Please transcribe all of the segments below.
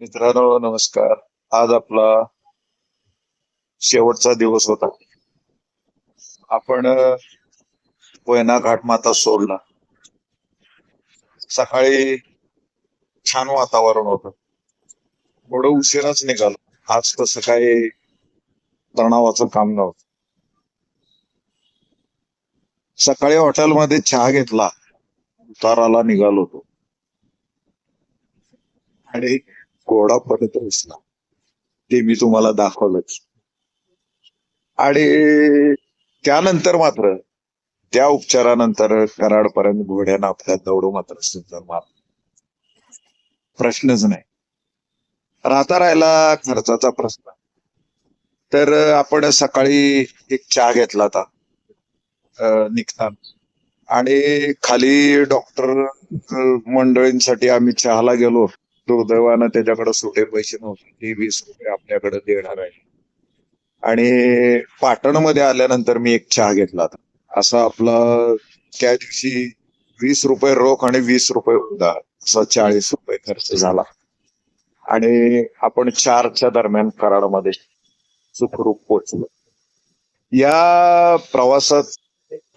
मित्रांनो नमस्कार. आज आपला शेवटचा दिवस होता. आपण कोयना घाटमाता सोडला. सकाळी छान वातावरण होत. थोडं उशिराच निघालो. आज तसं काही तणावाचं काम नव्हतं. सकाळी हॉटेलमध्ये चहा घेतला. उताराला निघालो होतो. आणि घोडा परत ते मी तुम्हाला दाखवलंच. आणि त्यानंतर मात्र त्या उपचारानंतर कराडपर्यंत घोड्यानं आपल्या दौड मात्र सुंदर मार प्रश्नच नाही. राहता राहिला खर्चाचा प्रश्न. तर आपण सकाळी एक चहा घेतला होता. निघताना. आणि खाली डॉक्टर मंडळींसाठी आम्ही चहाला गेलो. दुर्दैवानं त्याच्याकडे सुटे पैसे नव्हते. ते वीस रुपये आपल्याकडे देणार आहे. आणि पाटणमध्ये आल्यानंतर मी एक चहा घेतला होता. असा आपला त्या दिवशी वीस रुपये रोख आणि वीस रुपये उदा असा चाळीस रुपये खर्च झाला. आणि आपण चारच्या दरम्यान कराडमध्ये सुखरूप पोचलो या प्रवासात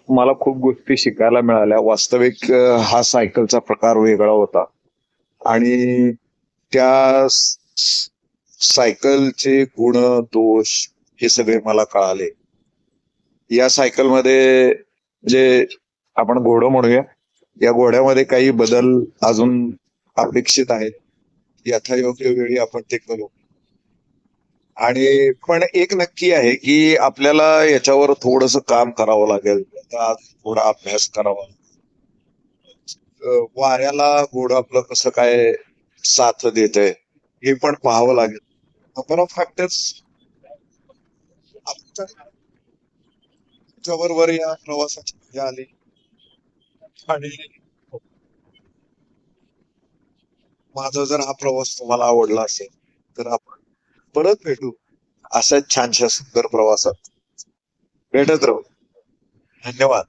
मला खूप गोष्टी शिकायला मिळाल्या. वास्तविक हा सायकलचा प्रकार वेगळा होता. आणि त्या सायकलचे गुण दोष हे सगळे मला कळाले. या सायकलमध्ये जे आपण घोडं म्हणूया. या घोड्यामध्ये काही बदल अजून अपेक्षित आहेत. यथायोग्य वेळी आपण ते करू. आणि पण एक नक्की आहे की आपल्याला याच्यावर थोडस काम करावं लागेल. आता थोडा अभ्यास करावा. वाऱ्याला गोड आपलं कसं काय साथ देत आहे हे पण पाहावं लागेल. नंबर ऑफ फॅक्टर्स बरोबर या प्रवासाची मजा आली. आणि माझा जर हा प्रवास तुम्हाला आवडला असेल तर आपण परत भेटू अशाच छानशा सुंदर प्रवासात. भेटत राहू. धन्यवाद.